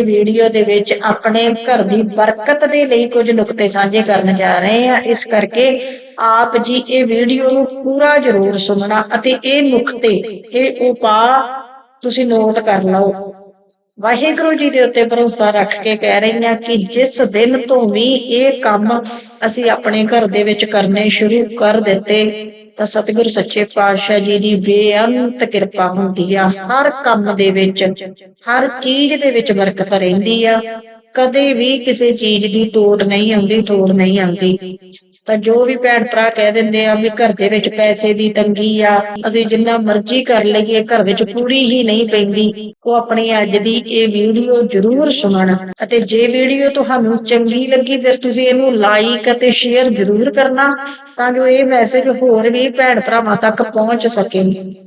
Video ਦੇ ਵਿੱਚ ਆਪਣੇ ਘਰ ਦੀ ਬਰਕਤ ਦੇ ਲਈ ਕੁਝ ਨੁਕਤੇ ਸਾਂਝੇ ਕਰਨ ਜਾ ਰਹੇ ਹਾਂ। ਇਸ ਕਰਕੇ ਆਪ ਜੀ ਇਹ ਵੀਡੀਓ ਨੂੰ ਪੂਰਾ ਜ਼ਰੂਰ ਸੁਣਨਾ ਅਤੇ ਇਹ ਨੁਕਤੇ ਇਹ ਉਪਾਅ ਤੁਸੀਂ ਨੋਟ ਕਰ ਲਓ। ਵਾਹਿਗੁਰੂ ਜੀ ਦੇ ਉੱਤੇ ਭਰੋਸਾ ਰੱਖ ਕੇ ਕਹਿ ਰਹੀ ਹਾਂ ਕਿ ਜਿਸ ਦਿਨ ਤੋਂ ਵੀ ਇਹ ਕੰਮ ਅਸੀਂ ਆਪਣੇ ਘਰ ਦੇ ਵਿੱਚ ਕਰਨੇ ਸ਼ੁਰੂ ਕਰ ਦਿੱਤੇ ਤਾਂ ਸਤਿਗੁਰ ਸੱਚੇ ਪਾਤਸ਼ਾਹ ਜੀ ਦੀ ਬੇਅੰਤ ਕਿਰਪਾ ਹੁੰਦੀ ਆ। ਹਰ ਕੰਮ ਦੇ ਵਿੱਚ, ਹਰ ਚੀਜ਼ ਦੇ ਵਿੱਚ ਬਰਕਤ ਰਹਿੰਦੀ ਆ। ਕਦੇ ਵੀ ਕਿਸੇ ਚੀਜ਼ ਦੀ ਤੋੜ ਨਹੀਂ ਆਉਂਦੀ, ਤੋੜ ਨਹੀਂ ਆਉਂਦੀ। ਤਾਂ ਜੋ ਵੀ ਭੈਣ ਭਰਾ ਕਹਿ ਦਿੰਦੇ ਆ ਵੀ ਘਰ ਦੇ ਵਿੱਚ ਪੈਸੇ ਦੀ ਤੰਗੀ ਆ, ਅਸੀਂ ਜਿੰਨਾ ਮਰਜ਼ੀ ਕਰ ਲਈਏ, ਘਰ ਵਿੱਚ ਪੂਰੀ ਹੀ ਨਹੀਂ ਪੈਂਦੀ। ਉਹ ਆਪਣੀ ਅੱਜ ਦੀ ਇਹ ਵੀਡੀਓ ਜ਼ਰੂਰ ਸੁਣਨ। ਅਤੇ ਜੇ ਵੀਡੀਓ ਤੁਹਾਨੂੰ ਚੰਗੀ ਲੱਗੀ, ਫਿਰ ਤੁਸੀਂ ਇਹਨੂੰ ਲਾਈਕ ਅਤੇ ਸ਼ੇਅਰ ਜ਼ਰੂਰ ਕਰਨਾ, ਤਾਂ ਜੋ ਇਹ ਮੈਸੇਜ ਹੋਰ ਵੀ ਭੈਣ ਭਰਾਵਾਂ ਤੱਕ ਪਹੁੰਚ ਸਕੇ।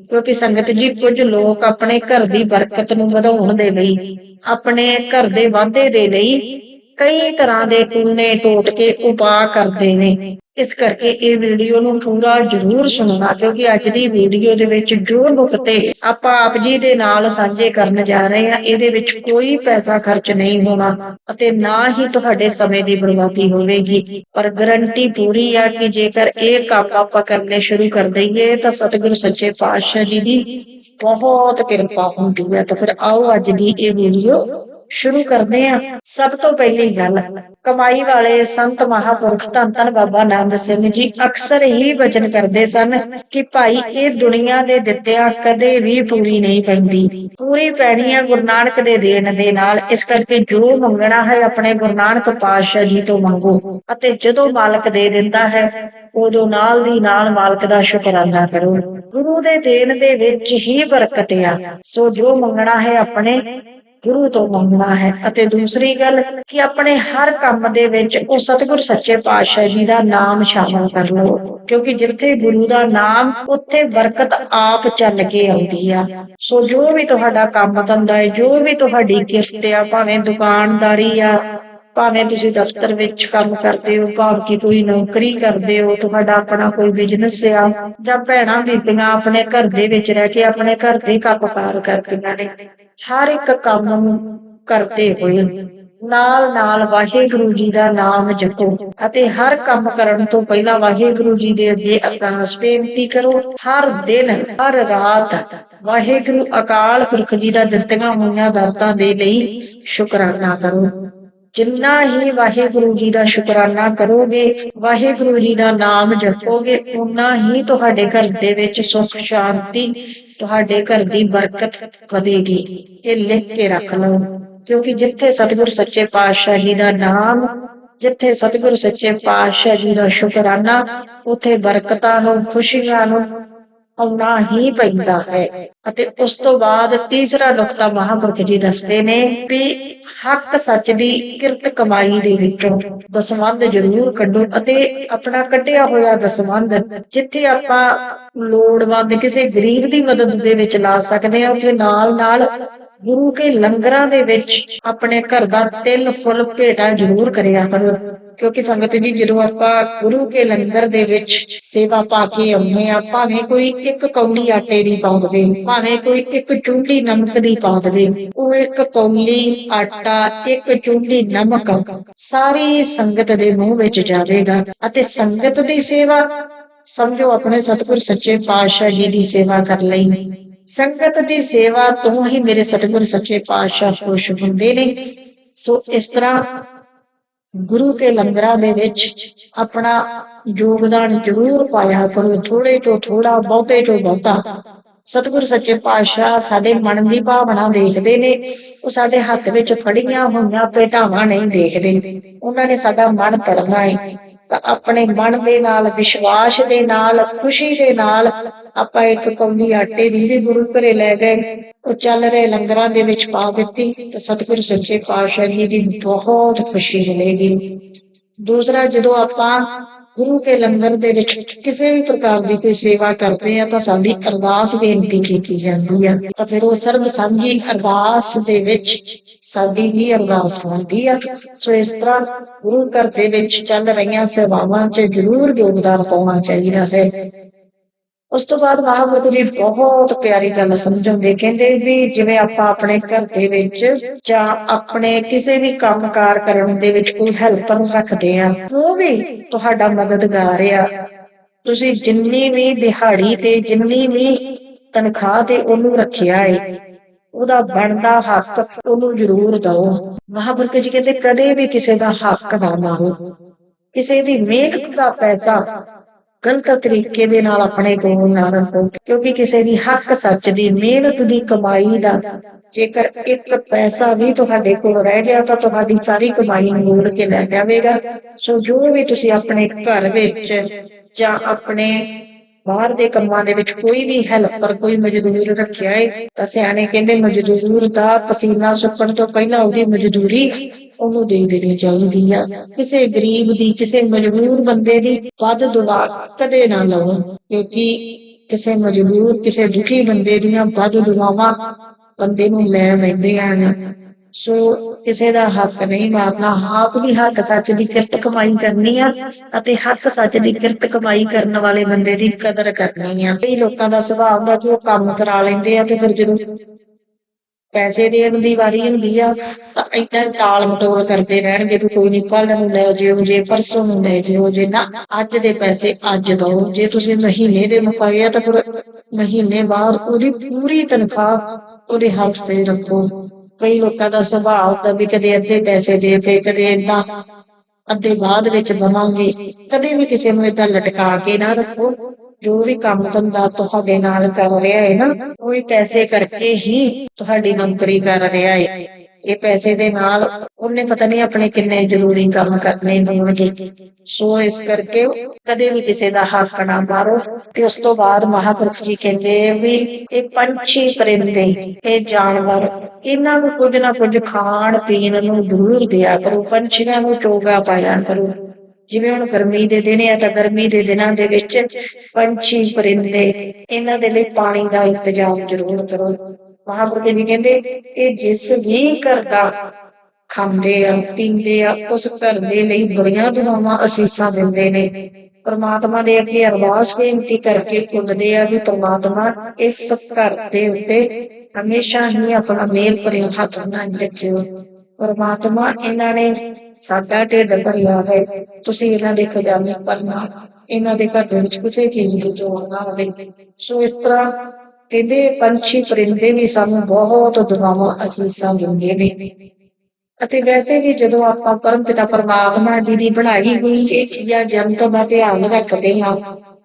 ਕਿਉਂਕਿ ਸੰਗਤ ਜੀ, ਕੁਝ ਲੋਕ ਆਪਣੇ ਘਰ ਦੀ ਬਰਕਤ ਨੂੰ ਵਧਾਉਣ ਦੇ ਲਈ, ਆਪਣੇ ਘਰ ਦੇ ਵਾਧੇ ਦੇ ਲਈ ਕਈ ਤਰ੍ਹਾਂ ਦੇ ਟੂਨੇ ਟੋਟਕੇ ਉਪਾਅ ਕਰਦੇ ਨੇ। ਇਸ ਕਰਕੇ ਇਹ ਵੀਡੀਓ ਨੂੰ ਪੂਰਾ ਜ਼ਰੂਰ ਸੁਣਨਾ, ਕਿਉਂਕਿ ਅੱਜ ਦੀ ਵੀਡੀਓ ਦੇ ਵਿੱਚ ਜੋ ਨੁਕਤੇ ਆਪਾਂ ਆਪ ਜੀ ਦੇ ਨਾਲ ਸਾਂਝੇ ਕਰਨ ਜਾ ਰਹੇ ਹਾਂ, ਇਹਦੇ ਵਿੱਚ ਕੋਈ ਪੈਸਾ ਖਰਚ ਨਹੀਂ ਹੋਣਾ ਅਤੇ ਨਾ ਹੀ ਤੁਹਾਡੇ ਸਮੇਂ ਦੀ ਬਰਬਾਦੀ ਹੋਵੇਗੀ। ਪਰ ਗਰੰਟੀ ਪੂਰੀ ਆ ਕਿ ਜੇਕਰ ਇਹ ਕੰਮ ਆਪਾਂ ਕਰਨੇ ਸ਼ੁਰੂ ਕਰ ਦਈਏ, ਤਾਂ ਸਤਿਗੁਰੂ ਸੱਚੇ ਪਾਤਸ਼ਾਹ ਜੀ ਦੀ ਬਹੁਤ ਕਿਰਪਾ ਹੁੰਦੀ ਹੈ ਤਾਂ ਫਿਰ ਆਓ ਅੱਜ ਦੀ ਇਹ ਵੀਡੀਓ ਸ਼ੁਰੂ ਕਰਦੇ ਹਾਂ। ਸਭ ਤੋਂ ਪਹਿਲੀ ਗੱਲ, ਕਮਾਈ ਵਾਲੇ ਸੰਤ ਮਹਾਪੁਰਖ ਧੰਨ ਧੰਨ ਬਾਬਾ ਨਾਨਕ ਸਿੰਘ ਜੀ ਅਕਸਰ ਹੀ ਵਚਨ ਕਰਦੇ ਸਨ ਕਿ ਭਾਈ, ਇਹ ਦੁਨੀਆ ਦੇ ਦਿੱਤਿਆਂ ਕਦੇ ਵੀ ਪੂਰੀ ਨਹੀਂ ਪੈਂਦੀ। ਪੂਰੀ ਪੈਣੀ ਹੈ ਗੁਰੂ ਨਾਨਕ ਦੇ ਦੇਣ ਦੇ ਨਾਲ ਇਸ ਕਰਕੇ ਜੋ ਮੰਗਣਾ ਹੈ ਆਪਣੇ ਗੁਰੂ ਨਾਨਕ ਪਾਤਸ਼ਾਹ ਜੀ ਤੋਂ ਮੰਗੋ ਅਤੇ ਜਦੋਂ ਮਾਲਕ ਦੇ ਦਿੰਦਾ ਹੈ, ਉਦੋਂ ਨਾਲ ਦੀ ਨਾਲ ਮਾਲਕ ਦਾ ਸ਼ੁਕਰਾਨਾ ਕਰੋ। ਗੁਰੂ ਦੇ ਦੇਣ ਦੇ ਵਿੱਚ ਹੀ ਬਰਕਤ ਆ। ਸੋ ਜੋ ਮੰਗਣਾ ਹੈ ਆਪਣੇ ਗੁਰੂ ਤੋਂ ਮੰਗਣਾ ਹੈ ਅਤੇ ਦੂਸਰੀ ਗੱਲ ਕਿ ਆਪਣੇ ਹਰ ਕੰਮ ਦੇ ਵਿੱਚ ਉਹ ਸਤਿਗੁਰ ਸੱਚੇ ਪਾਤਸ਼ਾਹ ਜੀ ਦਾ ਨਾਮ ਸ਼ਾਮਲ ਕਰ ਲਓ, ਕਿਉਂਕਿ ਜਿੱਥੇ ਗੁਰੂ ਦਾ ਨਾਮ, ਉੱਥੇ ਬਰਕਤ ਆਪ ਚੱਲ ਕੇ ਆਉਂਦੀ ਆ। ਸੋ ਜੋ ਵੀ ਤੁਹਾਡਾ ਕੰਮ ਧੰਦਾ ਹੈ, ਜੋ ਵੀ ਤੁਹਾਡੀ ਕਿਰਤ ਆ, ਭਾਵੇਂ ਦੁਕਾਨਦਾਰੀ ਆ, ਭਾਵੇਂ ਤੁਸੀਂ ਦਫ਼ਤਰ ਵਿੱਚ ਕੰਮ ਕਰਦੇ ਹੋ, ਭਾਵੇਂ ਕਿ ਕੋਈ ਨੌਕਰੀ ਕਰਦੇ ਹੋ, ਤੁਹਾਡਾ ਆਪਣਾ ਕੋਈ ਬਿਜ਼ਨਸ ਆ, ਜਾਂ ਭੈਣਾਂ ਬੀਬੀਆਂ ਆਪਣੇ ਘਰ ਦੇ ਵਿੱਚ ਰਹਿ ਕੇ ਆਪਣੇ ਘਰ ਦੇ ਕੰਮ ਕੰਮਕਾਰ ਕਰਦੀਆਂ ਨੇ। ਹਰ ਇੱਕ ਕੰਮ ਕਰਦੇ ਹੋਏ ਨਾਲ ਨਾਲ ਵਾਹਿਗੁਰੂ ਜੀ ਦਾ ਨਾਮ ਜਪੋ ਅਤੇ ਹਰ ਕੰਮ ਕਰਨ ਤੋਂ ਪਹਿਲਾਂ ਵਾਹਿਗੁਰੂ ਜੀ ਦੇ ਅੱਗੇ ਅਰਦਾਸ ਬੇਨਤੀ ਕਰੋ। ਹਰ ਦਿਨ, ਹਰ ਰਾਤ ਵਾਹਿਗੁਰੂ ਅਕਾਲ ਪੁਰਖ ਜੀ ਦਾ ਦਿੱਤੀਆਂ ਹੋਈਆਂ ਦਾਤਾਂ ਦੇ ਲਈ ਸ਼ੁਕਰਾਨਾ ਕਰੋ। ਜਿੰਨਾ ਹੀ ਵਾਹਿਗੁਰੂ ਜੀ ਦਾ ਸ਼ੁਕਰਾਨਾ ਕਰੋਗੇ, ਵਾਹਿਗੁਰੂ ਜੀ ਦਾ ਨਾਮ ਜਪੋਗੇ ਉਨਾ ਹੀ ਤੁਹਾਡੇ ਘਰ ਦੇ ਵਿੱਚ ਸੁੱਖ, ਸ਼ਾਂਤੀ ਤੁਹਾਡੇ ਘਰ ਦੀ ਬਰਕਤ ਵਧੇਗੀ। ਇਹ ਲਿਖ ਕੇ ਰੱਖ ਲਓ, ਕਿਉਂਕਿ ਜਿੱਥੇ ਸਤਿਗੁਰ ਸੱਚੇ ਪਾਤਸ਼ਾਹ ਜੀ ਦਾ ਨਾਮ, ਜਿੱਥੇ ਸਤਿਗੁਰ ਸੱਚੇ ਪਾਤਸ਼ਾਹ ਜੀ ਦਾ ਸ਼ੁਕਰਾਨਾ, ਉਥੇ ਬਰਕਤਾਂ ਨੂੰ, ਖੁਸ਼ੀਆਂ ਨੂੰ ਆਉਣਾ ਹੀ ਪੈਂਦਾ ਹੈ। ਅਤੇ ਉਸ ਤੋਂ ਬਾਅਦ ਤੀਸਰਾ ਨੁਕਤਾ ਮਹਾਂਪੁਰਖ ਜੀ ਦੱਸਦੇ ਨੇ ਵੀ ਹੱਕ ਸੱਚ ਦੀ ਕਿਰਤ ਕਮਾਈ ਦੇ ਵਿੱਚੋਂ ਦਸਵੰਧ ਜ਼ਰੂਰ ਕੱਢੋ ਅਤੇ ਆਪਣਾ ਕੱਢਿਆ ਹੋਇਆ ਦਸਵੰਧ ਜਿੱਥੇ ਆਪਾਂ ਲੋੜਵੰਦ ਕਿਸੇ ਗਰੀਬ ਦੀ ਮਦਦ ਦੇ ਵਿੱਚ ਲਾ ਸਕਦੇ ਹਾਂ ਉੱਥੇ ਨਾਲ ਨਾਲ ਗੁਰੂ ਕੇ ਲੰਗਰਾਂ ਦੇ ਵਿੱਚ ਆਪਣੇ ਘਰ ਦਾ ਤਿਲ ਫੁੱਲ ਭੇਟਾ ਜ਼ਰੂਰ ਕਰਿਆ ਕਰੋ। ਕਿਉਂਕਿ ਸੰਗਤ ਜੀ ਜਦੋਂ ਆਪਾਂ ਗੁਰੂ ਕੇ ਲੰਗਰ ਦੇ ਵਿੱਚ ਸੇਵਾ ਪਾ ਕੇ ਆਉਂਦੇ ਆ ਭਾਵੇਂ ਕੋਈ ਇੱਕ ਕੌਲੀ ਆਟੇ ਦੀ ਪਾ ਦੇਵੇ, ਭਾਵੇਂ ਕੋਈ ਇੱਕ ਚੁੰਡੀ ਨਮਕ ਦੀ ਪਾ ਦੇਵੇ, ਉਹ ਇੱਕ ਕੌਲੀ ਆਟਾ, ਇੱਕ ਚੁੰਡੀ ਨਮਕ ਸਾਰੀ ਸੰਗਤ ਦੇ ਮੂੰਹ ਵਿੱਚ ਜਾਵੇਗਾ ਅਤੇ ਸੰਗਤ ਦੀ ਸੇਵਾ, ਸਮਝੋ ਆਪਣੇ ਸਤਿਗੁਰ ਸੱਚੇ ਪਾਤਸ਼ਾਹ ਜੀ ਦੀ ਸੇਵਾ ਕਰ ਲਈ। ਸੰਗਤ ਦੀ ਸੇਵਾ ਤੋਂ ਹੀ ਮੇਰੇ ਸਤਿਗੁਰ ਸੱਚੇ ਪਾਤਸ਼ਾਹ ਖੁਸ਼ ਹੁੰਦੇ ਨੇ। ਸੋ ਇਸ ਤਰ੍ਹਾਂ ਗੁਰੂ ਕੇ ਲੰਗਰਾਂ ਦੇ ਵਿੱਚ ਆਪਣਾ ਯੋਗਦਾਨ ਜ਼ਰੂਰ ਪਾਇਆ ਕਰੋ ਥੋੜੇ ਤੋਂ ਥੋੜਾ ਬਹੁਤੇ ਤੋਂ ਬਹੁਤਾ। ਸਤਿਗੁਰ ਸੱਚੇ ਪਾਤਸ਼ਾਹ ਸਾਡੇ ਮਨ ਦੀ ਭਾਵਨਾ ਦੇਖਦੇ ਨੇ, ਉਹ ਸਾਡੇ ਹੱਥ ਵਿੱਚ ਫੜੀਆਂ ਹੋਈਆਂ ਪੇਟਾਵਾਂ ਨਹੀਂ ਦੇਖਦੇ। ਉਹਨਾਂ ਨੇ ਸਾਡਾ ਮਨ ਪੜਨਾ ਹੈ ਤਾਂ ਆਪਣੇ ਮਨ ਦੇ ਨਾਲ, ਵਿਸ਼ਵਾਸ ਦੇ ਨਾਲ, ਖੁਸ਼ੀ ਦੇ ਨਾਲ ਆਪਾਂ ਇੱਕ ਕੌਲੀ ਆਟੇ ਦੀ ਵੀ ਗੁਰੂ ਘਰੇ ਲੈ ਗਏ। ਉਹ ਚੱਲ ਰਹੇ ਲੰਗਰਾਂ ਦੇ ਵਿੱਚ ਪਾ ਦਿੱਤੀ ਤਾਂ ਸਤਿਗੁਰੂ ਸੱਚੇ ਪਾਤਸ਼ਾਹ ਜੀ ਦੀ ਬਹੁਤ ਖੁਸ਼ੀ ਮਿਲੇਗੀ। ਦੂਸਰਾ, ਜਦੋਂ ਆਪਾਂ ਗੁਰੂ ਕੇ ਲੰਗਰ ਦੇ ਵਿੱਚ ਕਿਸੇ ਵੀ ਪ੍ਰਕਾਰ ਦੀ ਕੋਈ ਸੇਵਾ ਕਰਦੇ ਆ ਤਾਂ ਸਾਡੀ ਅਰਦਾਸ ਬੇਨਤੀ ਕੀਤੀ ਜਾਂਦੀ ਆ। ਤਾਂ ਫਿਰ ਉਹ ਸਰਬ ਸਾਂਝੀ ਅਰਦਾਸ ਦੇ ਵਿੱਚ ਸਾਡੀ ਵੀ ਅਰਦਾਸ ਹੁੰਦੀ ਆ। ਸੋ ਇਸ ਤਰ੍ਹਾਂ ਗੁਰੂ ਘਰ ਦੇ ਵਿੱਚ ਚੱਲ ਰਹੀਆਂ ਸੇਵਾਵਾਂ 'ਚ ਜ਼ਰੂਰ ਯੋਗਦਾਨ ਪਾਉਣਾ ਚਾਹੀਦਾ ਹੈ। ਉਸ ਤੋਂ ਬਾਅਦ ਮਹਾਂਪੁਰਖ ਜੀ ਬਹੁਤ ਪਿਆਰੀ ਗੱਲ ਸਮਝਾਉਂਦੇ, ਕਹਿੰਦੇ ਵੀ ਜਿਵੇਂ ਆਪਾਂ ਆਪਣੇ ਘਰ ਦੇ ਵਿੱਚ ਜਾਂ ਆਪਣੇ ਕਿਸੇ ਵੀ ਕੰਮਕਾਰ ਕਰਨ ਦੇ ਵਿੱਚ ਕੋਈ ਹੈਲਪਰ ਰੱਖਦੇ ਆ ਉਹ ਵੀ ਤੁਹਾਡਾ ਮਦਦਗਾਰ ਆ। ਤੁਸੀਂ ਜਿੰਨੀ ਵੀ ਦਿਹਾੜੀ ਤੇ ਜਿੰਨੀ ਵੀ ਤਨਖਾਹ ਤੇ ਉਹਨੂੰ ਰੱਖਿਆ ਏ, ਉਹਦਾ ਬਣਦਾ ਹੱਕ ਉਹਨੂੰ ਜ਼ਰੂਰ ਦਿਓ। ਮਹਾਂਪੁਰਖ ਜੀ ਕਹਿੰਦੇ, ਕਦੇ ਵੀ ਕਿਸੇ ਦਾ ਹੱਕ ਨਾ ਮਾਰੋ। ਕਿਸੇ ਦੀ ਮਿਹਨਤ ਦਾ ਪੈਸਾ ਗਲਤ ਤਰੀਕੇ ਦੇ ਨਾਲ ਆਪਣੇ ਕੋਲ ਨਾ ਰੱਖੋ, ਕਿਉਂਕਿ ਕਿਸੇ ਦੀ ਹੱਕ ਸੱਚ ਦੀ, ਮਿਹਨਤ ਦੀ ਕਮਾਈ ਦਾ। ਜੇਕਰ ਇੱਕ ਪੈਸਾ ਵੀ ਤੁਹਾਡੇ ਕੋਲ ਰਹਿ ਗਿਆ, ਤਾਂ ਤੁਹਾਡੀ ਸਾਰੀ ਕਮਾਈ ਮੋੜ ਕੇ ਲੈ ਜਾਵੇਗਾ। ਸੋ ਜੋ ਵੀ ਤੁਸੀਂ ਆਪਣੇ ਘਰ ਵਿੱਚ ਜਾਂ ਆਪਣੇ ਬਾਹਰ ਦੇ ਕੰਮਾਂ ਦੇ ਵਿੱਚ ਕੋਈ ਵੀ ਹੈਲਪਰ ਕੋਈ ਮਜ਼ਦੂਰ ਰੱਖਿਆ ਏ, ਤਾਂ ਸਿਆਣੇ ਕਹਿੰਦੇ ਮਜ਼ਦੂਰ ਦਾ ਪਸੀਨਾ ਸੁੱਕਣ ਤੋਂ ਪਹਿਲਾਂ ਉਹਦੀ ਮਜ਼ਦੂਰੀ ਉਹਨੂੰ ਦੇ ਦੇਣੀ ਚਾਹੀਦੀ ਆ। ਕਿਸੇ ਗਰੀਬ ਦੀ, ਕਿਸੇ ਮਜਬੂਰ ਬੰਦੇ ਦੀ ਵੱਧ ਦੁਆ ਕਦੇ ਨਾ ਲਵੋ ਕਿਉਂਕਿ ਕਿਸੇ ਮਜਬੂਰ ਕਿਸੇ ਦੁਖੀ ਬੰਦੇ ਦੀਆਂ ਵੱਧ ਦੁਆਵਾਂ ਬੰਦੇ ਨੂੰ ਲੈ ਲੈਂਦੀਆਂ ਹਨ ਸੋ ਕਿਸੇ ਦਾ ਹੱਕ ਨਹੀਂ ਮਾਰਨਾ, ਆਪ ਵੀ ਹੱਕ ਸੱਚ ਦੀ ਕਿਰਤ ਕਮਾਈ ਕਰਨੀ ਆ ਅਤੇ ਹੱਕ ਸੱਚ ਦੀ ਕਿਰਤ ਕਮਾਈ ਕਰਨ ਵਾਲੇ ਬੰਦੇ ਦੀ ਕਦਰ ਕਰਨੀ ਆ। ਕਈ ਲੋਕਾਂ ਦਾ ਸੁਭਾਅ ਹੁੰਦਾ ਕਿ ਕੰਮ ਕਰਾ ਲੈਂਦੇ ਆ ਤੇ ਫਿਰ ਜਦੋਂ ਪੈਸੇ ਦੇਣ ਦੀ ਵਾਰੀ ਹੁੰਦੀ ਆ, ਤਾਂ ਏਦਾਂ ਟਾਲ ਮਟੋਲ ਕਰਦੇ ਰਹਿਣਗੇ ਵੀ ਕੋਈ ਨਹੀਂ ਕੱਲ ਨੂੰ ਲੈ ਜਿਓ ਜੇ ਪਰਸੋਂ ਨੂੰ ਲੈ ਜਿਓ, ਜੇ ਨਾ ਅੱਜ ਦੇ ਪੈਸੇ ਅੱਜ ਦੋ ਜੇ ਤੁਸੀਂ ਮਹੀਨੇ ਦੇ ਮੁਕਾਏ ਆ ਤਾਂ ਫਿਰ ਮਹੀਨੇ ਬਾਅਦ ਉਹਦੀ ਪੂਰੀ ਤਨਖਾਹ ਉਹਦੇ ਹੱਥ ਤੇ ਰੱਖੋ। ਕਈ ਲੋਕਾਂ ਦਾ ਸੁਭਾਅ ਹੁੰਦਾ ਵੀ ਕਦੇ ਅੱਧੇ ਪੈਸੇ ਦੇ ਤੇ, ਕਦੇ ਏਦਾਂ। ਅੱਧੇ ਬਾਅਦ ਵਿੱਚ ਦਵਾਂਗੇ। ਕਦੇ ਵੀ ਕਿਸੇ ਨੂੰ ਏਦਾਂ ਲਟਕਾ ਕੇ ਨਾ ਰੱਖੋ। ਜੋ ਵੀ ਕੰਮ ਧੰਦਾ ਤੁਹਾਡੇ ਨਾਲ ਕਰ ਰਿਹਾ ਹੈ ਨਾ, ਉਹ ਪੈਸੇ ਕਰਕੇ ਹੀ ਤੁਹਾਡੀ ਨੌਕਰੀ ਕਰ ਰਿਹਾ ਹੈ। ਇਹ ਪੈਸੇ ਦੇ ਨਾਲ ਉਹਨੇ ਪਤਾ ਨਹੀਂ ਆਪਣੇ ਕਿੰਨੇ ਜ਼ਰੂਰੀ ਕੰਮ ਕਰਨੇ ਹੋਣਗੇ। ਸੋ ਇਸ ਕਰਕੇ ਕਦੇ ਵੀ ਕਿਸੇ ਦਾ ਹੱਕ ਨਾ ਮਾਰੋ ਤੇ ਉਸ ਤੋਂ ਬਾਅਦ ਮਹਾਪੁਰਖ ਜੀ ਕਹਿੰਦੇ ਵੀ ਇਹ ਪੰਛੀ ਪਰਿੰਦੇ, ਇਹ ਜਾਨਵਰ, ਇਹਨਾਂ ਨੂੰ ਕੁਝ ਨਾ ਕੁਝ ਖਾਣ ਪੀਣ ਨੂੰ ਜ਼ਰੂਰ ਦਿਆ ਕਰੋ, ਪੰਛੀਆਂ ਨੂੰ ਚੋਗਾ ਪਾਇਆ ਕਰੋ। ਜਿਵੇਂ ਹੁਣ ਗਰਮੀ ਦੇ ਦਿਨ ਆ ਤਾਂ ਗਰਮੀ ਦੇ ਦਿਨਾਂ ਦੇ ਵਿੱਚ ਪੰਛੀ ਪਰਿੰਦੇ, ਇਹਨਾਂ ਦੇ ਲਈ ਪਾਣੀ ਦਾ ਇੰਤਜ਼ਾਮ ਜ਼ਰੂਰ ਕਰੋ। ਮਹਾਪੁਰਖ ਜੀ ਕਹਿੰਦੇ ਇਹ ਜਿਸ ਵੀ ਘਰ ਦਾ ਖਾਂਦੇ ਆ, ਪੀਂਦੇ ਆ, ਉਸ ਘਰ ਦੇ ਲਈ ਬੜੀਆਂ ਦੁਆਵਾਂ ਅਸੀਸਾਂ ਦਿੰਦੇ ਨੇ। ਪਰਮਾਤਮਾ ਦੇ ਅੱਗੇ ਅਰਦਾਸ ਬੇਨਤੀ ਕਰਕੇ ਕੁੱਲਦੇ ਆ ਵੀ ਪਰਮਾਤਮਾ ਇਸ ਘਰ ਦੇ ਉੱਤੇ ਹਮੇਸ਼ਾ ਹੀ ਆਪਣਾ ਮੇਲ ਭਰਿਆ ਹੱਥ ਨਾਲ ਰੱਖਿਓ। ਪਰਮਾਤਮਾ ਇਹਨਾਂ ਨੇ ਸਾਡਾ ਢਿੱਡ ਭਰਿਆ ਹੈ। ਤੁਸੀਂ ਇਹਨਾਂ ਦੇ ਖਜ਼ਾਨੇ ਭਰਨਾ, ਇਹਨਾਂ ਦੇ ਘਰ ਦੇ ਵਿੱਚ ਕਿਸੇ ਚੀਜ਼ ਦੀ ਲੋੜ ਨਾ ਹੋਵੇ। ਸੋ ਇਸ ਤਰ੍ਹਾਂ ਕਹਿੰਦੇ ਪੰਛੀ ਪਰਿੰਦੇ ਵੀ ਸਾਨੂੰ ਬਹੁਤ ਦੁਆਵਾਂ ਅਸੀਸਾਂ ਦਿੰਦੇ ਨੇ। ਅਤੇ ਵੈਸੇ ਵੀ ਜਦੋਂ ਆਪਾਂ ਪਰਮਪਿਤਾ ਪਰਮਾਤਮਾ ਜੀ ਦੀ ਬਣਾਈ ਹੋਈ ਇਹ ਚੀਜ਼ਾਂ ਜਨਤ ਦਾ ਧਿਆਨ ਰੱਖਦੇ ਹਾਂ,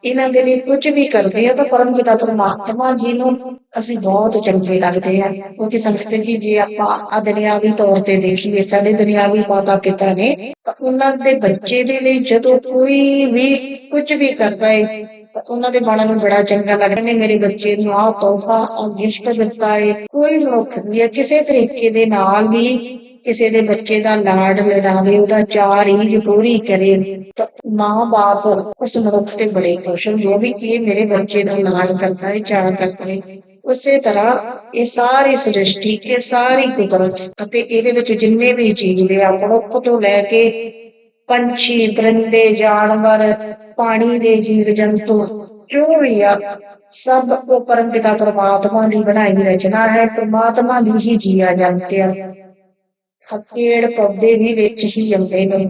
ਇਹਨਾਂ ਦੇ ਲਈ ਕੁਝ ਵੀ ਕਰਦੇ ਆ ਤਾਂ ਪਰਮ ਪਿਤਾ ਪਰਮਾਤਮਾ ਜੀ ਨੂੰ ਅਸੀਂ ਬਹੁਤ ਚੰਗੇ ਲੱਗਦੇ ਆ ਕਿਉਂਕਿ ਸੰਗਤ ਜੀ, ਜੇ ਆਪਾਂ ਆ ਦੁਨਿਆਵੀ ਤੌਰ ਤੇ ਦੇਖੀਏ, ਸਾਡੇ ਦੁਨਿਆਵੀ ਮਾਤਾ ਪਿਤਾ ਨੇ ਤਾਂ ਉਹਨਾਂ ਦੇ ਬੱਚੇ ਦੇ ਲਈ ਜਦੋਂ ਕੋਈ ਵੀ ਕੁਝ ਵੀ ਕਰਦਾ ਹੈ ਉਹਨਾਂ ਦੇ ਮਨ ਨੂੰ ਬੜਾ ਚੰਗਾ ਲੱਗਦਾ ਨੇ ਮੇਰੇ ਬੱਚੇ ਨੂੰ ਆਹ ਤੋਹਫਾ ਆ ਗਿਫਟ ਦਿੱਤਾ ਹੈ ਕੋਈ ਮਨੁੱਖ ਵੀ ਕਿਸੇ ਤਰੀਕੇ ਦੇ ਨਾਲ ਵੀ ਕਿਸੇ ਦੇ ਬੱਚੇ ਦਾ ਲਾਡ ਲਡਾਵੇ ਉਹਦਾ ਚਾਰ ਹੀ ਪੂਰੀ ਕਰੇ। ਤਾਂ ਮਾਂ-ਬਾਪ ਉਸ ਮਨੁੱਖ ਤੇ ਬੜੇ ਖੁਸ਼ ਹੁੰਦੇ ਵੀ ਇਹ ਮੇਰੇ ਬੱਚੇ ਦਾ ਲਾਡ ਕਰਦਾ ਹੈ ਚਾਰ ਕਰਦਾ ਹੈ ਉਸੇ ਤਰ੍ਹਾਂ ਇਹ ਸਾਰੀ ਸ੍ਰਿਸ਼ਟੀ, ਇਹ ਸਾਰੀ ਕੁਦਰਤ ਅਤੇ ਇਹਦੇ ਵਿੱਚ ਜਿੰਨੇ ਵੀ ਜੀਵ ਆ ਮਨੁੱਖ ਤੋਂ ਲੈ ਕੇ ਪੰਛੀ ਪਰਿੰਦੇ ਜਾਨਵਰ ਪਾਣੀ ਦੇ ਜੀਵ ਜੰਤੂ ਜੋ ਵੀ ਆ ਸਭ ਉਹ ਪਰਮ ਪਿਤਾ ਪਰਮਾਤਮਾ ਦੀ ਬਣਾਈ ਰਚਨਾ ਹੈ, ਪਰਮਾਤਮਾ ਦੀ ਹੀ ਜੀਆ ਜਾਂਦੇ ਆ ਪੇੜ ਪੌਦੇ ਵੀ ਵਿੱਚ ਹੀ ਆਉਂਦੇ ਨੇ।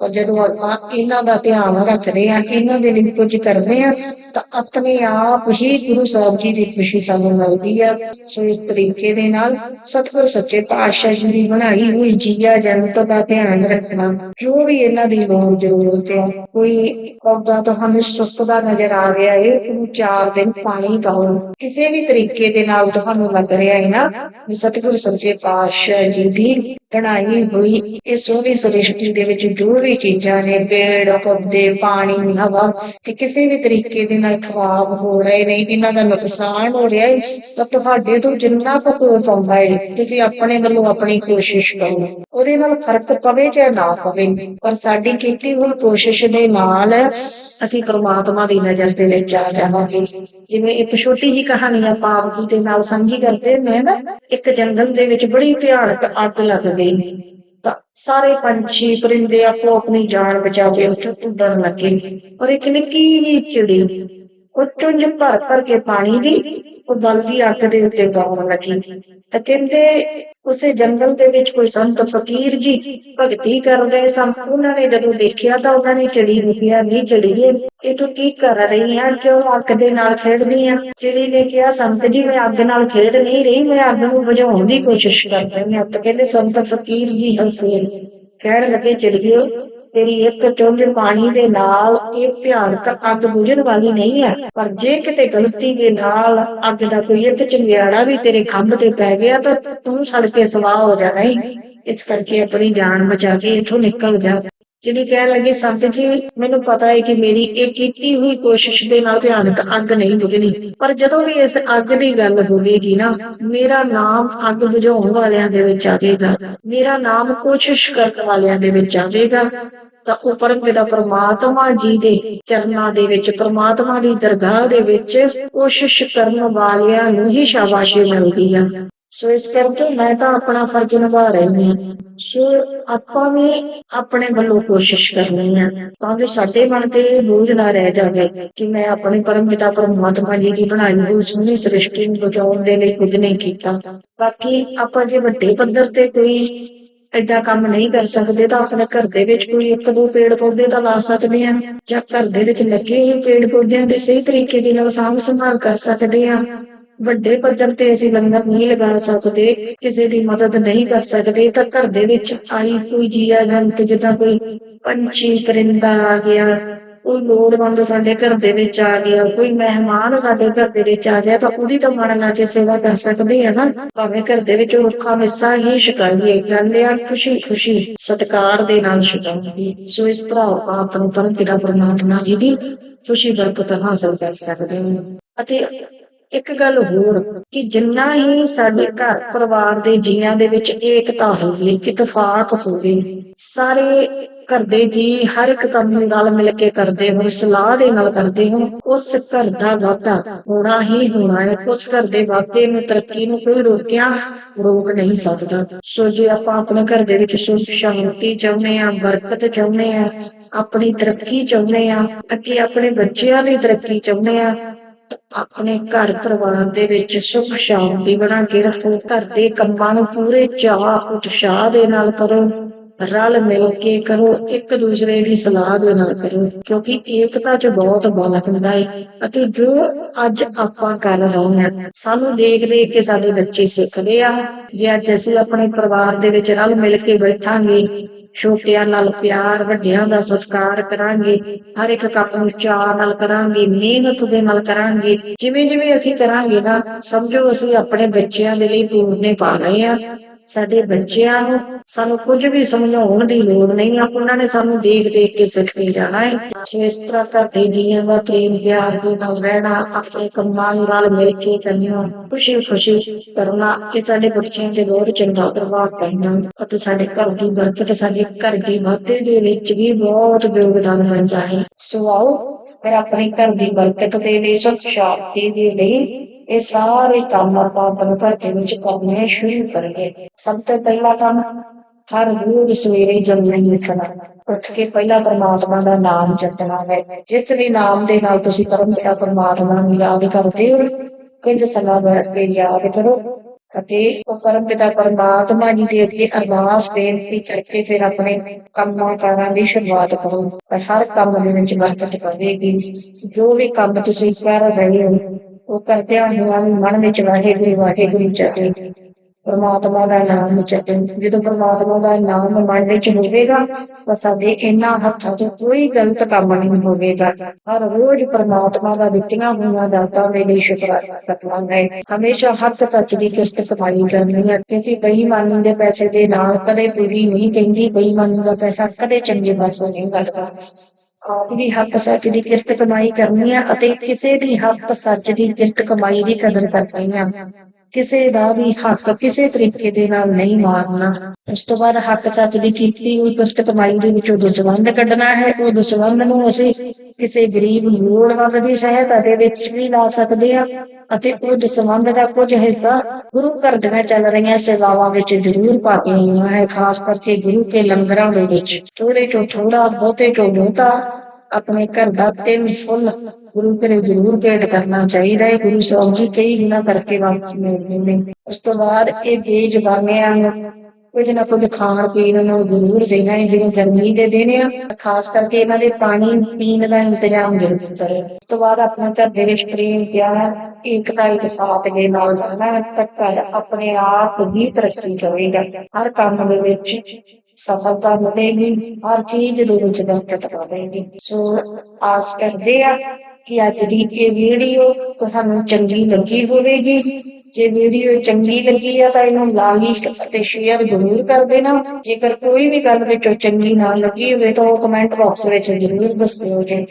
ਔਰ ਜਦੋਂ ਆਪਾਂ ਇਹਨਾਂ ਦਾ ਧਿਆਨ ਰੱਖਦੇ ਆ ਇਹਨਾਂ ਦੇ ਲਈ ਕੁਝ ਕਰਦੇ ਆ ਤਾਂ ਆਪਣੇ ਆਪ ਹੀ ਗੁਰੂ ਸਾਹਿਬ ਜੀ ਦੀ ਖੁਸ਼ੀ ਸਾਨੂੰ ਮਿਲਦੀ ਆ। ਸੋ ਇਸ ਤਰੀਕੇ ਦੇ ਨਾਲ ਸਤਿਗੁਰ ਸੱਚੇ ਪਾਤਸ਼ਾਹ ਜੀ ਦੀ ਬਣਾਈ ਹੋਈ ਜੀਆ ਜਨਤ ਦਾ ਧਿਆਨ ਰੱਖਣਾ, ਜੋ ਵੀ ਇਹਨਾਂ ਦੀ ਲੋੜ ਜ਼ਰੂਰਤ ਹੈ ਕੋਈ ਪੌਦਾ ਤੁਹਾਨੂੰ ਸੁੱਕਦਾ ਨਜ਼ਰ ਆ ਰਿਹਾ ਹੈ ਉਹਨੂੰ ਚਾਰ ਦਿਨ ਪਾਣੀ ਪਾਓ। ਕਿਸੇ ਵੀ ਤਰੀਕੇ ਦੇ ਨਾਲ ਤੁਹਾਨੂੰ ਲੱਗ ਰਿਹਾ ਹੈ ਨਾ, ਵੀ ਸਤਿਗੁਰ ਸੱਚੇ ਪਾਤਸ਼ਾਹ ਜੀ ਦੀ ਬਣਾਈ ਹੋਈ। ਇਹ ਸੋਹਣੀ ਸ੍ਰਿਸ਼ਟੀ ਦੇ ਵਿੱਚ ਜੋ ਵੀ ਚੀਜ਼ਾਂ ਨੇ ਪੇੜ ਪੌਦੇ, ਪਾਣੀ, ਹਵਾ ਤੇ ਕਿਸੇ ਵੀ ਤਰੀਕੇ ਦੇ ਨਾਲ ਖਰਾਬ ਹੋ ਰਹੇ ਨੇ, ਇਹਨਾਂ ਦਾ ਨੁਕਸਾਨ ਹੋ ਰਿਹਾ ਹੈ ਤਾਂ ਤੁਹਾਡੇ ਤੋਂ ਜਿੰਨਾ ਕੁ ਹੋ ਪਾਉਂਦਾ ਹੈ ਤੁਸੀਂ ਆਪਣੇ ਵੱਲੋਂ ਆਪਣੀ ਕੋਸ਼ਿਸ਼ ਕਰੋ। ਉਹਦੇ ਨਾਲ ਫ਼ਰਕ ਪਵੇ ਜਾਂ ਨਾ ਪਵੇ, ਪਰ ਸਾਡੀ ਕੀਤੀ ਹੋਈ ਕੋਸ਼ਿਸ਼ ਦੇ ਨਾਲ ਅਸੀਂ ਪ੍ਰਮਾਤਮਾ ਦੀ ਨਜ਼ਰ ਦੇ ਵਿੱਚ ਆ ਜਾਵਾਂਗੇ। ਜਿਵੇਂ ਇੱਕ ਛੋਟੀ ਜੀ ਕਹਾਣੀ ਆ ਪਾਵਕੀ ਦੇ ਨਾਲ ਸਾਂਝੀ ਕਰਦੇ ਮੈਂ ਨਾ, ਇੱਕ ਜੰਗਲ ਦੇ ਵਿੱਚ ਬੜੀ ਭਿਆਨਕ ਅੱਗ ਲੱਗ ਗਈ। ਤਾਂ ਸਾਰੇ ਪੰਛੀ ਪਰਿੰਦੇ ਆਪੋ ਆਪਣੀ ਜਾਨ ਬਚਾ ਕੇ ਉੱਥੇ ਉੱਡਣ ਲੱਗੇ। ਔਰ ਇੱਕ ਨਿੱਕੀ ਜਿਹੀ ਚਿੜੀ ਉਹ ਚੁੰਝ ਭਰ ਭਰ ਕੇ ਪਾਣੀ ਦੀ, ਉਹ ਬਲਦੀ ਅੱਗ ਦੇ ਉੱਤੇ ਗਾਉਣ ਲੱਗੀ ਤਾਂ ਕਹਿੰਦੇ ਉਸੇ ਜੰਗਲ ਦੇ ਵਿੱਚ ਕੋਈ ਸੰਤ ਫਕੀਰ ਜੀ ਭਗਤੀ ਕਰ ਰਹੇ ਸਨ। ਉਹਨਾਂ ਨੇ ਜਦੋਂ ਦੇਖਿਆ ਤਾਂ ਉਹਨਾਂ ਨੇ ਚਿੜੀ ਨੂੰ ਕਿਹਾ ਨਹੀਂ ਚਿੜੀਏ, ਇਹ ਤੂੰ ਕੀ ਕਰ ਰਹੀ ਆ? ਕਿਉਂ ਅੱਗ ਦੇ ਨਾਲ ਖੇਡਦੀ ਆ? ਚਿੜੀ ਨੇ ਕਿਹਾ, ਸੰਤ ਜੀ, ਮੈਂ ਅੱਗ ਨਾਲ ਖੇਡ ਨਹੀਂ ਰਹੀ, ਮੈਂ ਅੱਗ ਨੂੰ ਬੁਝਾਉਣ ਦੀ ਕੋਸ਼ਿਸ਼ ਕਰ ਰਹੀ ਹਾਂ ਤਾਂ ਕਹਿੰਦੇ, ਸੰਤ ਫਕੀਰ ਜੀ ਹੱਸੇ ਕਹਿਣ ਲੱਗੇ ਚਿੜੀਏ ਤੇਰੀ ਇੱਕ ਚੁੰਝ ਪਾਣੀ ਦੇ ਨਾਲ ਇਹ ਭਿਆਨਕ ਅੱਗ ਬੁਝਣ ਵਾਲੀ ਨਹੀਂ ਹੈ। ਪਰ ਜੇ ਕਿਤੇ ਗਲਤੀ ਦੇ ਨਾਲ ਅੱਗ ਦਾ ਕੋਈ ਇੱਕ ਚੰਗਿਆੜਾ ਵੀ ਤੇਰੇ ਖੰਭ ਤੇ ਪੈ ਗਿਆ ਤਾਂ ਤੂੰ ਸੜ ਕੇ ਸਵਾਹ ਹੋ ਜਾਣਾ ਈ ਇਸ ਕਰਕੇ ਆਪਣੀ ਜਾਨ ਬਚਾ ਕੇ ਇੱਥੋਂ ਨਿਕਲ ਜਾ। ਜਿਹੜੀ ਕਹਿਣ ਲੱਗੀ, ਸੰਤ ਜੀ, ਮੈਨੂੰ ਪਤਾ ਹੈ ਕਿ ਮੇਰੀ ਇਹ ਕੀਤੀ ਹੋਈ ਕੋਸ਼ਿਸ਼ ਦੇ ਨਾਲ ਭਿਆਨਕ ਅੱਗ ਨਹੀਂ ਬੁਝਣੀ। ਪਰ ਜਦੋਂ ਵੀ ਇਸ ਅੱਗ ਦੀ ਗੱਲ ਹੋਵੇਗੀ ਨਾ, ਮੇਰਾ ਨਾਮ ਅੱਗ ਬੁਝਾਉਣ ਵਾਲਿਆਂ ਦੇ ਵਿੱਚ ਆਵੇਗਾ। ਮੇਰਾ ਨਾਮ ਕੋਸ਼ਿਸ਼ ਕਰਨ ਵਾਲਿਆਂ ਦੇ ਵਿੱਚ ਆਵੇਗਾ। ਤਾਂ ਉਹ ਪਰਮ ਪਿਤਾ ਪਰਮਾਤਮਾ ਜੀ ਦੇ ਚਰਨਾਂ ਦੇ ਵਿੱਚ, ਪਰਮਾਤਮਾ ਦੀ ਦਰਗਾਹ ਦੇ ਵਿੱਚ ਕੋਸ਼ਿਸ਼ ਕਰਨ ਵਾਲਿਆਂ ਨੂੰ ਹੀ ਸ਼ਾਬਾਸ਼ੀ ਮਿਲਦੀ ਆ। ਸੋ ਇਸ ਕਰਕੇ ਮੈਂ ਤਾਂ ਆਪਣਾ ਫਰਜ਼ ਨਿਭਾ ਰਹੀ ਹਾਂ। ਸੋ ਆਪਾਂ ਵੀ ਆਪਣੇ ਵੱਲੋਂ ਕੋਸ਼ਿਸ਼ ਕਰਨੀ ਹੈ ਤਾਂ ਜੋ ਸਾਡੇ ਮਨ ਤੇ ਬੋਝ ਨਾ ਰਹਿ ਜਾਵੇ ਕਿ ਮੈਂ ਆਪਣੇ ਪਰਮ ਪਿਤਾ ਪਰਮਾਤਮਾ ਜੀ ਦੀ ਬਣਾਈ ਹੋਈ ਸੋਹਣੀ ਸ੍ਰਿਸ਼ਟੀ ਨੂੰ ਬਚਾਉਣ ਦੇ ਲਈ ਕੁਝ ਨਹੀਂ ਕੀਤਾ। ਬਾਕੀ ਆਪਾਂ ਜੇ ਵੱਡੇ ਪੱਧਰ ਤੇ ਕੋਈ ਐਡਾ ਕੰਮ ਨਹੀਂ ਕਰ ਸਕਦੇ, ਤਾਂ ਆਪਣੇ ਘਰ ਦੇ ਵਿੱਚ ਕੋਈ ਇੱਕ ਦੋ ਪੇੜ ਪੌਦੇ ਤਾਂ ਲਾ ਸਕਦੇ ਆ ਜਾਂ ਘਰ ਦੇ ਵਿੱਚ ਲੱਗੇ ਹੋਏ ਪੇੜ ਪੌਦਿਆਂ ਦੇ ਸਹੀ ਤਰੀਕੇ ਦੇ ਨਾਲ ਸਾਂਭ ਸੰਭਾਲ ਕਰ ਸਕਦੇ ਆ ਵੱਡੇ ਪੱਧਰ ਤੇ ਅਸੀਂ ਲੰਗਰ ਨਹੀਂ ਲਗਾ ਸਕਦੇ, ਕਿਸੇ ਦੀ ਮਦਦ ਨਹੀਂ ਕਰ ਸਕਦੇ, ਤਾਂ ਘਰ ਦੇ ਵਿੱਚ ਆਈ ਕੋਈ ਜੀਆ ਜੰਤ ਜਿੱਦਾਂ ਕੋਈ ਪੰਛੀ, ਪਰਿੰਦਾ ਆ ਗਿਆ, ਕੋਈ ਲੋੜਵੰਦ ਸਾਡੇ ਘਰ ਦੇ ਵਿੱਚ ਆ ਗਿਆ, ਕੋਈ ਮਹਿਮਾਨ ਸਾਡੇ ਘਰ ਦੇ ਵਿੱਚ ਆ ਗਿਆ, ਤਾਂ ਉਹਦੀ ਤਾਂ ਮਨ ਲਾ ਕੇ ਸੇਵਾ ਕਰ ਸਕਦੇ ਆ ਨਾ। ਭਾਵੇਂ ਘਰ ਦੇ ਵਿੱਚ ਰੁੱਖਾ, ਮਿੱਸਾ ਹੀ ਛਕਾਈਏ ਗੱਲ ਆ ਖੁਸ਼ੀ ਖੁਸ਼ੀ ਸਤਿਕਾਰ ਦੇ ਨਾਲ ਛਕਾਉਂਦੀ। ਸੋ ਇਸ ਤਰ੍ਹਾਂ ਆਪਾਂ ਆਪਣੇ ਪਰਮ ਪਿਤਾ ਪਰਮਾਤਮਾ ਜੀ ਦੀ ਖੁਸ਼ੀ ਬਰਕਤ ਹਾਸਲ ਕਰ ਸਕਦੇ ਹਾਂ। ਅਤੇ ਇੱਕ ਗੱਲ ਹੋਰ ਕਿ ਜਿੰਨਾ ਹੀ ਸਾਡੇ ਘਰ ਪਰਿਵਾਰ ਦੇ ਜੀਆਂ ਦੇ ਵਿੱਚ ਏਕਤਾ ਹੋਵੇ, ਇਤਫਾਕ ਹੋਵੇ, ਸਾਰੇ ਘਰ ਦੇ ਜੀ ਹਰ ਇੱਕ ਕੰਮ ਨੂੰ ਨਾਲ ਮਿਲ ਕੇ ਕਰਦੇ ਹੋਣ, ਸਲਾਹ ਦੇ ਨਾਲ ਕਰਦੇ ਹੋਣ, ਉਸ ਘਰ ਦਾ ਵਾਧਾ ਹੋਣਾ ਹੀ ਹੋਣਾ ਹੈ। ਉਸ ਘਰ ਦੇ ਵਾਧੇ ਨੂੰ, ਤਰੱਕੀ ਨੂੰ ਕੋਈ ਰੋਕਿਆ, ਰੋਕ ਨਹੀਂ ਸਕਦਾ। ਸੋ ਜੇ ਆਪਾਂ ਆਪਣੇ ਘਰ ਦੇ ਵਿੱਚ ਸੁਖ, ਸ਼ਾਂਤੀ ਚਾਹੁੰਦੇ ਆ ਬਰਕਤ ਚਾਹੁੰਦੇ ਆ ਆਪਣੀ ਤਰੱਕੀ ਚਾਹੁੰਦੇ ਆ ਅੱਗੇ ਆਪਣੇ ਬੱਚਿਆਂ ਦੀ ਤਰੱਕੀ ਚਾਹੁੰਦੇ ਆ ਆਪਣੇ ਘਰ ਪਰਿਵਾਰ ਦੇ ਵਿੱਚ ਸੁਖ ਸ਼ਾਂਤੀ ਬਣਾ ਕੇ ਰੱਖੋ। ਘਰ ਦੇ ਕੰਮਾਂ ਨੂੰ ਪੂਰੇ ਚਾਅ ਉਤਸ਼ਾਹ ਦੇ ਨਾਲ ਕਰੋ। ਰਲ ਮਿਲ ਕੇ ਕਰੋ। ਇੱਕ ਦੂਸਰੇ ਦੀ ਸਲਾਹ ਦੇ ਨਾਲ ਕਰੋ। ਕਿਉਂਕਿ ਏਕਤਾ 'ਚ ਬਹੁਤ ਬਲ ਹੁੰਦਾ ਹੈ ਅਤੇ ਜੋ ਅੱਜ ਆਪਾਂ ਕਰ ਰਹੇ ਹਾਂ, ਸਾਨੂੰ ਦੇਖ ਦੇਖ ਕੇ ਸਾਡੇ ਬੱਚੇ ਸਿੱਖਦੇ ਆ। ਜੇ ਅੱਜ ਅਸੀਂ ਆਪਣੇ ਪਰਿਵਾਰ ਦੇ ਵਿੱਚ ਰਲ ਮਿਲ ਕੇ ਬੈਠਾਂਗੇ ਛੋਟਿਆਂ ਨਾਲ ਪਿਆਰ, ਵੱਡਿਆਂ ਦਾ ਸਤਿਕਾਰ ਕਰਾਂਗੇ। ਹਰ ਇੱਕ ਕੰਮ ਨੂੰ ਚਾਅ ਨਾਲ ਕਰਾਂਗੇ, ਮਿਹਨਤ ਦੇ ਨਾਲ ਕਰਾਂਗੇ। ਜਿਵੇਂ ਜਿਵੇਂ ਅਸੀਂ ਕਰਾਂਗੇ ਨਾ, ਸਮਝੋ ਅਸੀਂ ਆਪਣੇ ਬੱਚਿਆਂ ਦੇ ਲਈ ਪੂਰਨੇ ਪਾ ਰਹੇ ਆ। ਸਾਡੇ ਬੱਚਿਆਂ ਨੂੰ ਸਾਨੂੰ ਕੁਝ ਵੀ ਸਮਝਾਉਣ ਦੀ ਲੋੜ ਨਹੀਂ ਆ ਉਹਨਾਂ ਨੇ ਸਾਨੂੰ ਦੇਖ ਦੇਖ ਕੇ ਸਿੱਖਦੇ ਜਾਣਾ ਹੈ। ਇਸ ਤਰ੍ਹਾਂ ਕਰਦੇ ਜੀਆਂ ਦਾ ਪ੍ਰੇਮ ਪਿਆਰ ਦੇ ਨਾਲ ਰਹਿਣਾ, ਆਪਣੇ ਕੰਮਾਂ ਨਾਲ ਮਿਲ ਕੇ ਕਰਨਾ ਖੁਸ਼ੀ ਖੁਸ਼ੀ ਕਰਨਾ ਕਿ ਸਾਡੇ ਬੱਚਿਆਂ ਤੇ ਬਹੁਤ ਚੰਗਾ ਪ੍ਰਭਾਵ ਪੈਂਦਾ। ਅਤੇ ਸਾਡੇ ਘਰ ਦੀ ਬਰਕਤ ਸਾਡੇ ਘਰ ਦੀ ਵਾਧੇ ਦੇ ਵਿੱਚ ਵੀ ਬਹੁਤ ਯੋਗਦਾਨ ਪੈਂਦਾ ਹੈ। ਸੋ ਆਓ, ਫਿਰ ਆਪਣੇ ਘਰ ਦੀ ਬਰਕਤ ਦੇ ਲਈ ਸੁਖ ਸ਼ਾਂਤੀ ਦੇ ਲਈ ਇਹ ਸਾਰੇ ਕੰਮ ਆਪਾਂ ਆਪਣੇ ਘਰ ਦੇ ਵਿੱਚ ਕਰਨੇ ਸ਼ੁਰੂ ਕਰੀਏ। ਸਭ ਤੋਂ ਪਹਿਲਾ ਕੰਮ ਹਰ ਰੋਜ਼ ਸਵੇਰੇ ਜਲਦੀ ਉੱਠਣਾ। ਉੱਠ ਕੇ ਪਹਿਲਾਂ ਪਰਮਾਤਮਾ ਦਾ ਨਾਮ ਜਪਣਾ ਹੈ। ਜਿਸ ਵੀ ਨਾਮ ਦੇ ਨਾਲ ਤੁਸੀਂ ਪਰਮ ਪਿਤਾ ਪਰਮਾਤਮਾ ਨੂੰ ਯਾਦ ਕਰਦੇ ਹੋ, ਕੁਝ ਸਮਾਂ ਬੈਠ ਕੇ ਯਾਦ ਕਰੋ ਅਤੇ ਉਹ ਪਰਮ ਪਿਤਾ ਪਰਮਾਤਮਾ ਜੀ ਦੇ ਅੱਗੇ ਅਰਦਾਸ ਬੇਨਤੀ ਕਰਕੇ ਫਿਰ ਆਪਣੇ ਕੰਮਾਂ ਕਾਰਾਂ ਦੀ ਸ਼ੁਰੂਆਤ ਕਰੋ। ਪਰ ਹਰ ਕੰਮ ਦੇ ਵਿੱਚ ਬਰਕਤ ਪਵੇਗੀ। ਜੋ ਵੀ ਕੰਮ ਤੁਸੀਂ ਕਰ ਰਹੇ ਹੋ ਉਹ ਕਰਦਿਆਂ ਹੋਇਆਂ ਮਨ ਵਿੱਚ ਵਾਹਿਗੁਰੂ ਵਾਹਿਗੁਰੂ ਜਪੇ। ਪਰਮਾਤਮਾ ਦਾ ਨਾਮ ਜਪੇ। ਜਦੋਂ ਪਰਮਾਤਮਾ ਦਾ ਨਾਮ ਮਨ ਵਿੱਚ ਹੋਵੇਗਾ, ਤਾਂ ਸਾਡੇ ਇਹਨਾਂ ਹੱਥਾਂ ਤੋਂ ਕੋਈ ਗਲਤ ਕੰਮ ਨਹੀਂ ਹੋਵੇਗਾ। ਹਰ ਰੋਜ਼ ਪਰਮਾਤਮਾ ਦਾ ਦਿੱਤੀਆਂ ਹੋਈਆਂ ਦਾਤਾਂ ਦੇ ਲਈ ਸ਼ੁਕਰਾਨਾ ਕਰਨਾ ਹੈ ਹਮੇਸ਼ਾ ਹੱਕ ਸੱਚ ਦੀ ਕਿਸ਼ਤ ਕਮਾਈ ਕਰਨੀ ਹੈ, ਕਿਉਂਕਿ ਬੇਈਮਾਨੀ ਦੇ ਪੈਸੇ ਦੇ ਨਾਲ ਕਦੇ ਪੂਰੀ ਨਹੀਂ ਕਹਿੰਦੀ ਬੇਈਮਾਨੀ ਦਾ ਪੈਸਾ ਕਦੇ ਚੰਗੇ ਪਾਸੇ ਨਹੀਂ ਲੱਗਦਾ ਆਪ ਵੀ ਹੱਕ ਸੱਚ ਦੀ ਕਿਰਤ ਕਮਾਈ ਕਰਨੀ ਆ ਅਤੇ ਕਿਸੇ ਦੀ ਹੱਕ ਸੱਚ ਦੀ ਕਿਰਤ ਕਮਾਈ ਦੀ ਕਦਰ ਕਰਨੀ ਆ। ਕਿਸੇ ਦਾ ਵੀ ਹੱਕ ਕਿਸੇ ਤਰੀਕੇ ਦੇ ਨਾਲ ਨਹੀਂ ਮਾਰਨਾ। ਉਸ ਤੋਂ ਬਾਅਦ ਹੱਕ ਸੱਚ ਦੀ ਕੀਤੀ ਹੋਈ ਕਿਰਤ ਕਮਾਈ ਦੇ ਵਿੱਚੋਂ ਦਸਵੰਧ ਕੱਢਣਾ ਹੈ, ਉਹ ਦਸਵੰਧ ਨੂੰ ਅਸੀਂ ਕਿਸੇ ਗਰੀਬ, ਲੋੜਵੰਦ ਦੀ ਸਹਾਇਤਾ ਦੇ ਵਿੱਚ ਵੀ ਲਾ ਸਕਦੇ ਹਾਂ ਅਤੇ ਉਹ ਦਸਵੰਧ ਦਾ ਕੁਝ ਹਿੱਸਾ ਗੁਰੂ ਘਰ ਦੀਆਂ ਚੱਲ ਰਹੀਆਂ ਸੇਵਾਵਾਂ ਵਿੱਚ ਜ਼ਰੂਰ ਪਾ ਕੇ ਆਉਣਾ ਹੈ, ਖਾਸ ਕਰਕੇ ਗੁਰੂ ਕੇ ਲੰਗਰਾਂ ਦੇ ਵਿੱਚ। ਥੋੜੇ ਚੋਂ ਥੋੜਾ ਬਹੁਤੇ ਚੋਂ ਬਹੁਤਾ ਆਪਣੇ ਘਰ ਦਾ ਤਿੰਨ ਫੁੱਲ ਗੁਰੂ ਘਰੇ ਜ਼ਰੂਰ ਭੇਟ ਕਰਨਾ ਚਾਹੀਦਾ ਹੈ। ਗੁਰੂ ਸਾਹਿਬ ਜੀ ਕਈ ਗੁਣਾ ਕਰਕੇ ਵਾਪਸ ਮਿਲਦੇ ਨੇ। ਉਸ ਤੋਂ ਬਾਅਦ ਇਹ ਬੇਜ਼ੁਬਾਨਿਆਂ ਨੂੰ ਕੁਝ ਨਾ ਕੁਝ ਖਾਣ ਪੀਣ ਨੂੰ ਜ਼ਰੂਰ ਦੇਣਾ ਹੈ। ਜਿਵੇਂ ਗਰਮੀ ਦੇ ਦਿਨ ਆ, ਖਾਸ ਕਰਕੇ ਇਹਨਾਂ ਦੇ ਪਾਣੀ ਪੀਣ ਦਾ ਇੰਤਜ਼ਾਮ ਜ਼ਰੂਰ ਕਰੇ। ਉਸ ਤੋਂ ਬਾਅਦ ਆਪਣੇ ਘਰ ਦੇ ਵਿੱਚ ਪ੍ਰੇਮ ਪਿਆਰ, ਏਕਤਾ ਇਤਫਾਕ ਦੇ ਨਾਲ ਰਹਿਣਾ ਤਾਂ ਘਰ ਆਪਣੇ ਆਪ ਹੀ ਤਰੱਕੀ ਕਰੇਗਾ। ਹਰ ਕੰਮ ਦੇ ਵਿੱਚ ਸਫਲਤਾ ਮਿਲੇਗੀ, ਹਰ ਚੀਜ਼ ਦੇ ਵਿੱਚ ਬਰਕਤ ਆਵੇਗੀ ਸੋ ਆਸ ਕਰਦੇ ਆ ਕਿ ਅੱਜ ਦੀ ਇਹ ਵੀਡੀਓ ਤੁਹਾਨੂੰ ਚੰਗੀ ਲੱਗੀ ਹੋਵੇਗੀ। ਜੇ ਵੀਡੀਓ ਚੰਗੀ ਲੱਗੀ ਆ ਤਾਂ ਇਹਨੂੰ ਲਾਈਕ ਅਤੇ ਸ਼ੇਅਰ ਜ਼ਰੂਰ ਕਰ ਦੇਣਾ। ਜੇਕਰ ਕੋਈ ਵੀ ਗੱਲ ਵਿੱਚੋਂ ਚੰਗੀ ਨਾ ਲੱਗੀ ਹੋਵੇ ਤਾਂ ਉਹ ਕਮੈਂਟ ਬਾਕਸ ਵਿੱਚ ਜ਼ਰੂਰ ਦੱਸਿਓ ਜੀ।